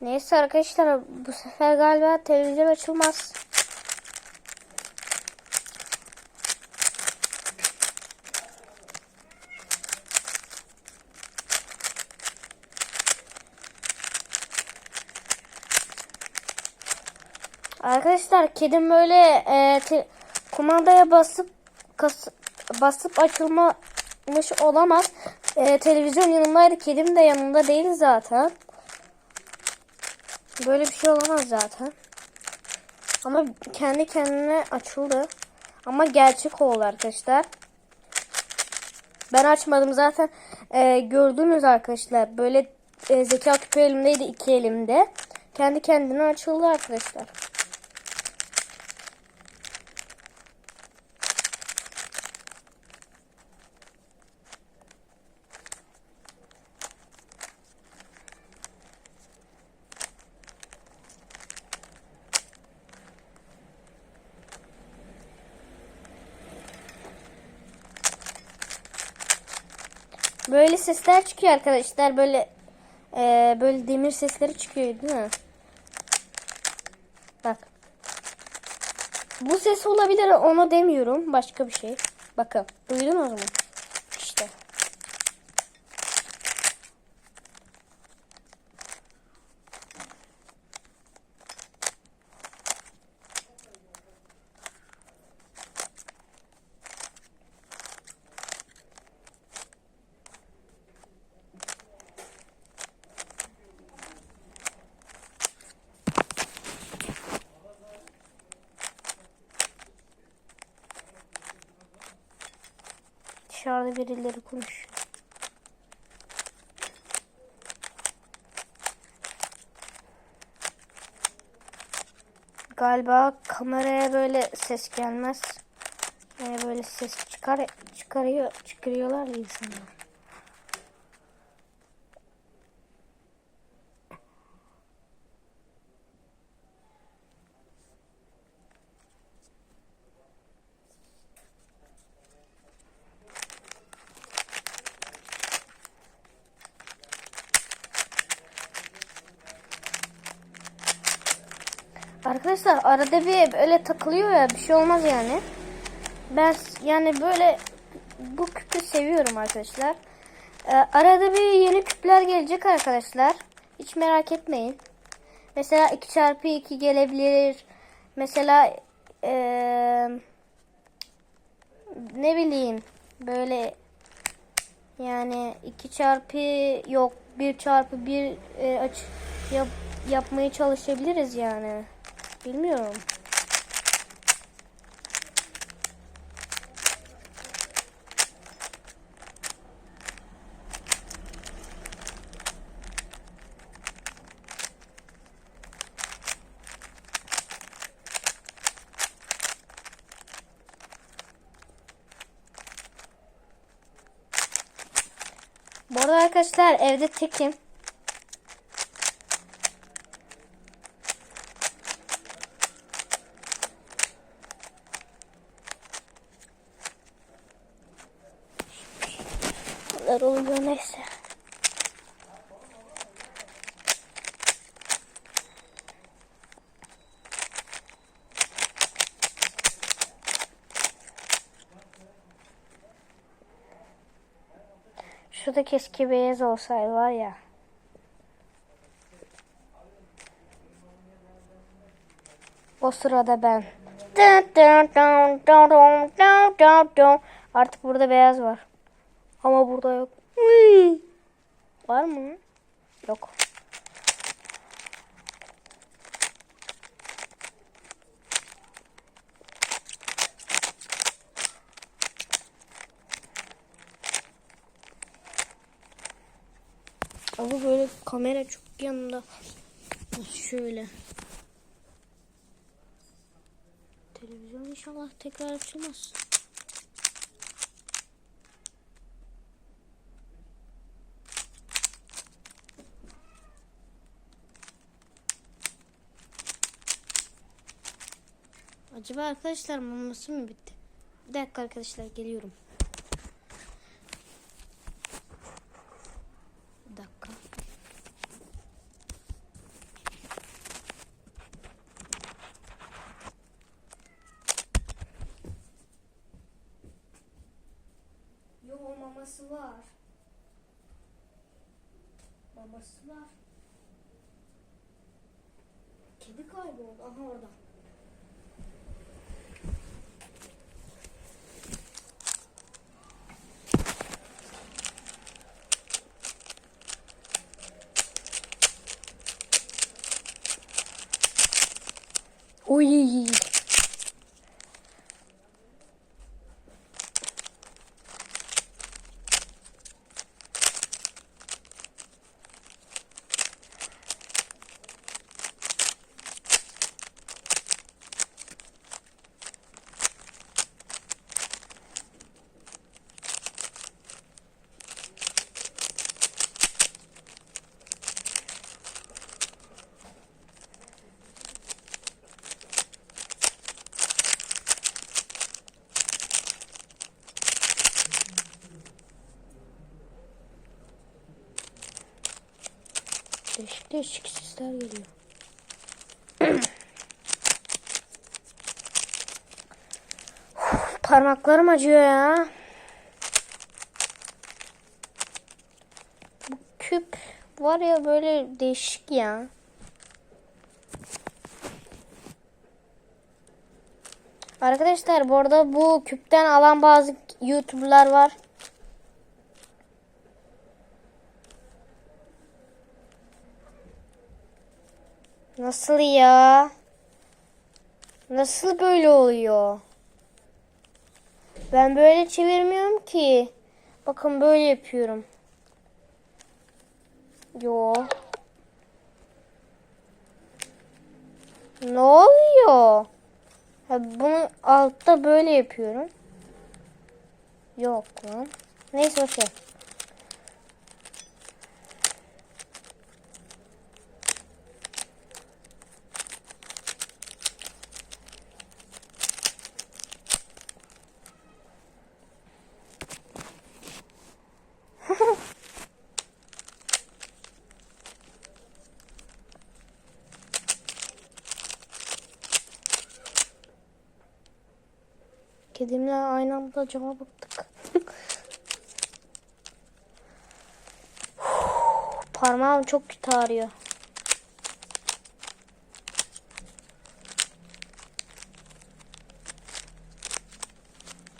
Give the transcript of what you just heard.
Neyse arkadaşlar bu sefer galiba televizyon açılmaz. Arkadaşlar kedim böyle e, kumandaya basıp kas- basıp açılmamış olamaz. E, televizyon yanındaydı. Kedim de yanında değil zaten. Böyle bir şey olamaz zaten. Ama kendi kendine açıldı. Ama gerçek oldu arkadaşlar. Ben açmadım zaten. E, gördünüz arkadaşlar. Böyle e, zeka küpü elimdeydi iki elimde. Kendi kendine açıldı arkadaşlar. Böyle sesler çıkıyor arkadaşlar. Böyle e, böyle demir sesleri çıkıyor değil mi? Bak. Bu ses olabilir onu demiyorum. Başka bir şey. Bakın. Duydunuz mu? Dışarıda birileri konuşuyor. Galiba kameraya böyle ses gelmez. Yani böyle ses çıkar çıkarıyor çıkarıyorlar insanlar. Arkadaşlar arada bir böyle takılıyor ya bir şey olmaz yani. Ben yani böyle bu küpü seviyorum arkadaşlar. Ee, arada bir yeni küpler gelecek arkadaşlar. Hiç merak etmeyin. Mesela 2 çarpı 2 gelebilir. Mesela eee, ne bileyim böyle yani 2 çarpı yok 1 çarpı 1 e, aç yap, yapmaya çalışabiliriz yani. Bilmiyorum. Bu arada arkadaşlar evde tekim. Oluyor neyse. Şurada keşke beyaz olsaydı var ya. O sırada ben. Artık burada beyaz var. Ama burada yok. Uy. Var mı? Yok. Ama böyle kamera çok yanında. Şöyle. Televizyon inşallah tekrar açılmaz. Acaba arkadaşlar maması mı bitti? Bir dakika arkadaşlar geliyorum. Bir dakika. Yo maması var. Maması var. Kedi kayboldu. Aha orada. Uy. Değişik değişik sesler geliyor. Parmaklarım acıyor ya. Bu küp var ya böyle değişik ya. Arkadaşlar bu arada bu küpten alan bazı YouTuber'lar var. Nasıl ya? Nasıl böyle oluyor? Ben böyle çevirmiyorum ki. Bakın böyle yapıyorum. Yo. Ne oluyor? Ha, bunu altta böyle yapıyorum. Yok lan. Neyse o. Kedimle aynı anda cama baktık. Parmağım çok kötü ağrıyor.